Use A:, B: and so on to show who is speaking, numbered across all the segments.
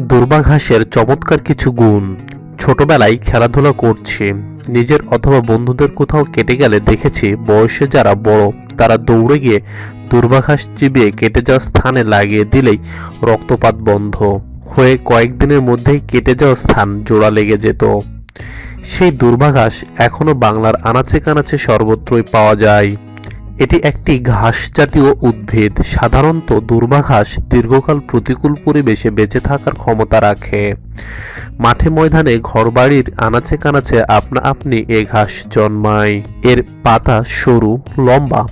A: দুর্বাঘাসের চমৎকার কিছু গুণ। ছোটবেলায় খেলাধুলা করছি। নিজের অথবা বন্ধুদের কোথাও কেটে গেলে দেখেছি বয়সে যারা বড়, তারা দৌড়ে গিয়ে দুর্বাঘাস চিবিয়ে কেটে যাওয়া স্থানে লাগিয়ে দিলেই রক্তপাত বন্ধ। হয়ে কয়েকদিনের মধ্যেই কেটে যাওয়া স্থান জোড়া লেগে যেত। সেই দুর্বাঘাস এখনও বাংলার আনাচে কানাচে সর্বত্রই পাওয়া যায়। এটি একটি ঘাস জাতীয় উদ্ভিদ। সাধারণত দুর্বাঘাস দীর্ঘকাল প্রতিকূল পরিবেশে বেঁচে থাকার ক্ষমতা রাখে। মাঠে ময়দানে ঘরবাড়ির আনাচে কানাচে আপনা আপনি এ ঘাস জন্মায়। এর পাতা সরু, লম্বা,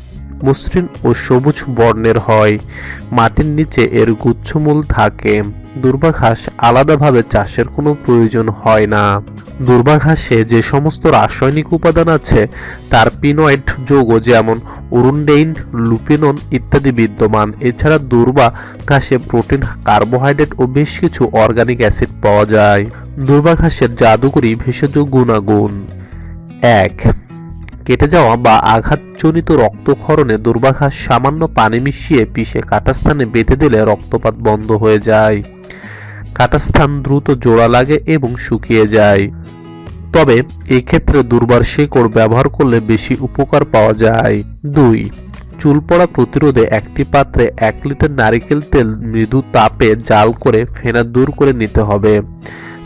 A: মসৃণ ও সবুজ বর্ণের হয়। মাটির নিচে এর গুচ্ছমূল থাকে। দুর্বাঘাস আলাদাভাবে চাষের কোনো প্রয়োজন হয় না। দুর্বাঘাসে যে সমস্ত রাসায়নিক উপাদান আছে, তার পিনয়েড যৌগ যেমন উরুন্ডেইন, লুপিনন ইত্যাদি বিদ্যমান। এছাড়া দুর্বা, ঘাসে প্রোটিন, কার্বোহাইড্রেট ও বেশ কিছু অর্গানিক অ্যাসিড পাওয়া যায়। দুর্বা ঘাসের জাদুকরী ভেষজ গুণাগুণ। এক, কেটে যাওয়া বা আঘাতজনিত রক্তক্ষরণে দুর্বাঘাস সামান্য পানি মিশিয়ে পিষে কাটাস্থানে বেঁধে দিলে রক্তপাত বন্ধ হয়ে যায়। কাটাস্থান দ্রুত জোড়া লাগে এবং শুকিয়ে যায়। তবে এক্ষেত্রে দুর্বার শেকড় ব্যবহার করলে বেশি উপকার পাওয়া যায়। দুই চুল পড়া প্রতিরোধে একটি পাত্রে এক লিটার নারিকেল তেল মৃদু তাপে জাল করে ফেনা দূর করে নিতে হবে।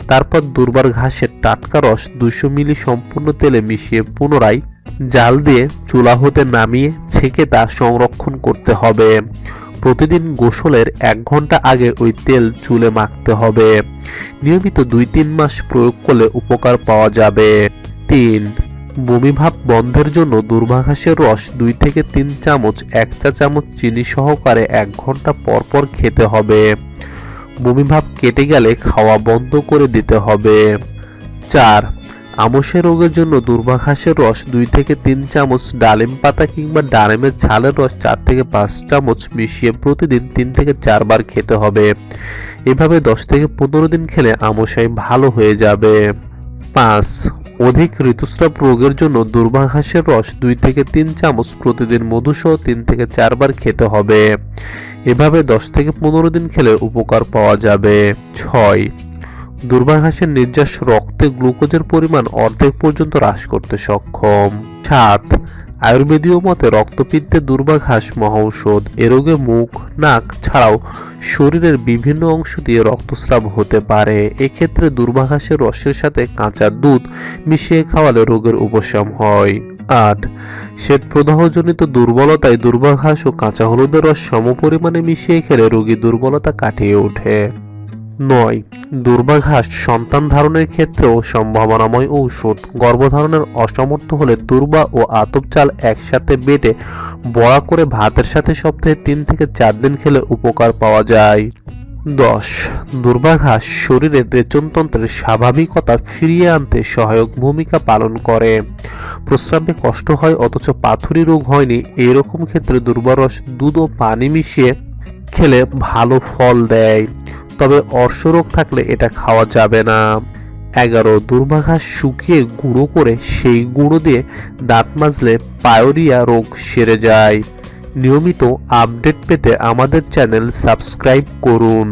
A: তারপর দুর্বার ঘাসের টাটকা রস দুশো মিলি সম্পূর্ণ তেলে মিশিয়ে পুনরায় জাল দিয়ে চুলা হতে নামিয়ে ছেঁকে তা সংরক্ষণ করতে হবে। প্রতিদিন গোসলের এক ঘণ্টা আগে ওই তেল চুলে মাখতে হবে। নিয়মিত দুই তিন মাস প্রয়োগ করলে উপকার পাওয়া যাবে। তিন, বমিভাব বন্ধের জন্য দুর্বাঘাসের রস দুই থেকে তিন চামচ, এক চা চামচ চিনি সহকারে এক ঘণ্টা পর পর খেতে হবে। বমিভাব কেটে গেলে খাওয়া বন্ধ করে দিতে হবে। চার আমসের রোগের জন্য দুর্বাঘাসের রস দুই থেকে তিন চামচ, ডালিম পাতা কিংবা ডালিমের ছালের রস চার থেকে পাঁচ চামচ মিশিয়ে প্রতিদিন তিন থেকে চারবার খেতে হবে। এভাবে দশ থেকে পনেরো দিন খেলে আমশাই ভালো হয়ে যাবে। পাঁচ, অধিক ঋতুস্রাব রোগের জন্য দুর্বাঘাসের রস দুই থেকে তিন চামচ প্রতিদিন মধুসহ তিন থেকে চারবার খেতে হবে। এভাবে দশ থেকে পনেরো দিন খেলে উপকার পাওয়া যাবে। ছয় দুর্বাঘাসের নির্যাস রক্তে গ্লুকোজের পরিমাণ অর্ধেক পর্যন্ত হ্রাস করতে সক্ষম। সাত, আয়ুর্বেদীয় মতে রক্তপিত্তে দুর্বাঘাস মহৌষধ। এ রোগে মুখ, নাক ছাড়াও শরীরের বিভিন্ন অংশ দিয়ে রক্তস্রাব হতে পারে। এক্ষেত্রে দুর্বাঘাসের রসের সাথে কাঁচা দুধ মিশিয়ে খাওয়ালে রোগের উপশম হয়। আট শ্বেত প্রদাহজনিত দুর্বলতায় দুর্বাঘাস ও কাঁচা হলুদের রস সমপরিমাণে মিশিয়ে খেলে রোগী দুর্বলতা কাটিয়ে ওঠে। নয়। দুর্বাঘাস সন্তান ধারণের ক্ষেত্রেও সম্ভাবনাময় ঔষধ। গর্ভধারণের অসমর্থ হলে দুর্বা ও আতপ চাল একসাথে বেটে বড়া করে ভাতের সাথে সপ্তাহে তিন থেকে চার দিন খেলে উপকার পাওয়া যায়। দশ। দুর্বাঘাস শরীরের রেচনতন্ত্রের স্বাভাবিকতা ফিরিয়ে আনতে সহায়ক ভূমিকা পালন করে। প্রস্রাবে কষ্ট হয়, অথচ পাথুরি রোগ হয়নি। এরকম ক্ষেত্রে দুর্বারস দুধ ও পানি মিশিয়ে খেলে ভালো ফল দেয়। তবে অর্শরোগ থাকলে এটা খাওয়া যাবে না। এগারো দুর্ভাঘাস শুকিয়ে গুঁড়ো করে সেই গুঁড়ো দিয়ে দাঁত মাজলে পায়োরিয়া রোগ সেরে যায়। নিয়মিত আপডেট পেতে আমাদের চ্যানেল সাবস্ক্রাইব করুন।